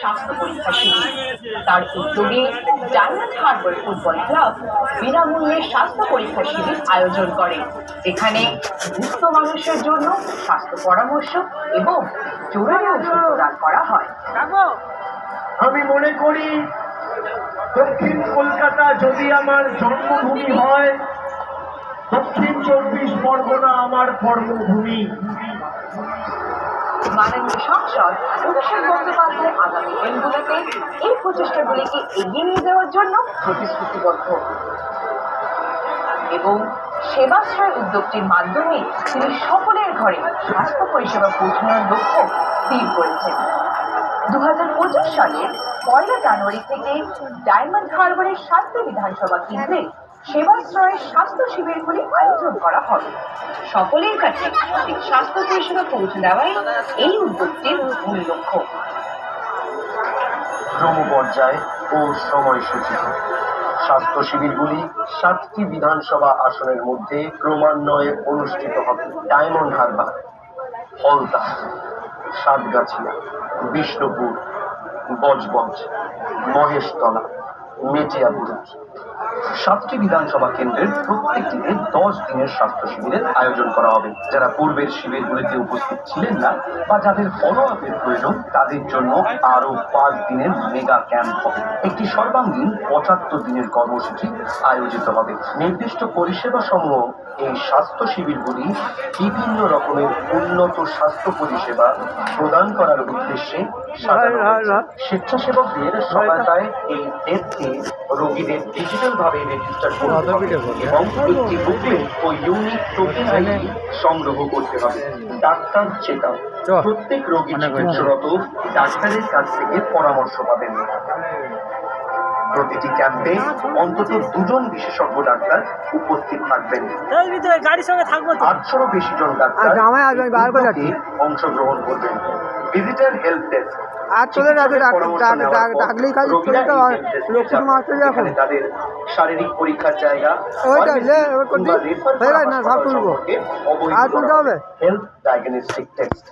স্বাস্থ্য পরীক্ষা শিবির তার উদ্যোগে ডায়মন্ড হারবার ফুটবল ক্লাব বিনামূল্যে স্বাস্থ্য পরীক্ষা শিবির আয়োজন করে। যেখানে সুস্থ মানুষের জন্য স্বাস্থ্য পরামর্শ এবং জরুরি ওষুধ প্রদান করা হয়। আমি মনে করি দক্ষিণ কলকাতা যদি আমার জন্মভূমি হয়, দক্ষিণ চব্বিশ পরগনা আমার কর্মভূমি। মাননীয় সংসদ অভিষেক বন্দ্যোপাধ্যায় আগামী দিনগুলোতে এই প্রচেষ্টাগুলিকে এগিয়ে নিয়ে যাওয়ার জন্য প্রতিশ্রুতিবদ্ধ। এবং সেবাশ্রয় উদ্যোগটির মাধ্যমে তিনি সকলের ঘরে স্বাস্থ্য পরিষেবা পৌঁছানোর লক্ষ্য স্থির করেছেন। দু হাজার পঁচিশ সালের পয়লা জানুয়ারি থেকে ডায়মন্ড হারবারের সাতটি বিধানসভা কেন্দ্রে সেবাশ্রয়ের স্বাস্থ্য শিবিরগুলি আয়োজন করা হবে। সকলের কাছে সঠিক স্বাস্থ্য পরিষেবা পৌঁছে দেওয়াই এই উদ্যোগটির মূল লক্ষ্য। ক্রমপর্যায় ও সময়সূচি। স্বাস্থ্য শিবিরগুলি সাতটি বিধানসভা আসনের মধ্যে ক্রমান্বয়ে অনুষ্ঠিত হবে। ডায়মন্ড হারবার হলতা সাতগাছিয়া, বিষ্ণুপুর, বজবজ, মহেশতলা মেটিয়াপুর সাতটি বিধানসভা কেন্দ্রের প্রত্যেকটিতে দশ দিনের স্বাস্থ্য শিবিরের আয়োজন করা হবে। যারা পূর্বের শিবিরগুলিতে উপস্থিত ছিলেন না বা যাদের ফলো আপের প্রয়োজন, তাদের জন্য আরও পাঁচ দিনের মেগা ক্যাম্প হবে। একটি সর্বাঙ্গীন পঁচাত্তর দিনের কর্মসূচি আয়োজিত হবে। নির্দিষ্ট পরিষেবা সমূহ এই স্বাস্থ্য শিবিরগুলি বিভিন্ন রকমের উন্নত স্বাস্থ্য পরিষেবা প্রদান করার উদ্দেশ্যে স্বেচ্ছাসেবকদের সহায়তায় এই রোগীদের ডিজিটাল ভাবে রেজিস্টার করতে হবে এবং একটি বুকলেট ও ইউনিক টোকেন আইডি সংগ্রহ করতে হবে। ডাক্তার চেক প্রত্যেক রোগী চিকিৎসারত ডাক্তারের কাছ থেকে পরামর্শ পাবেন। প্রতিটি ক্যাম্পে অন্তত দুজন বিশেষজ্ঞ ডাক্তার উপস্থিত থাকবেন। এই গাড়ির সঙ্গে থাকব আটশোরও বেশি জন ডাক্তার অংশগ্রহণ করবেন। ভিজিটার হেল্প ডেস্ক আর চলে রাতে ডাক- ডাক- ডাক- ডাকলেই খালি চলে তো আর লক্ষ্মী যখন তাদের শারীরিক পরীক্ষার জায়গা ওইটা, লে, করবি? না, সব তুলবো। আর তুলতে হবে? Health diagnostic test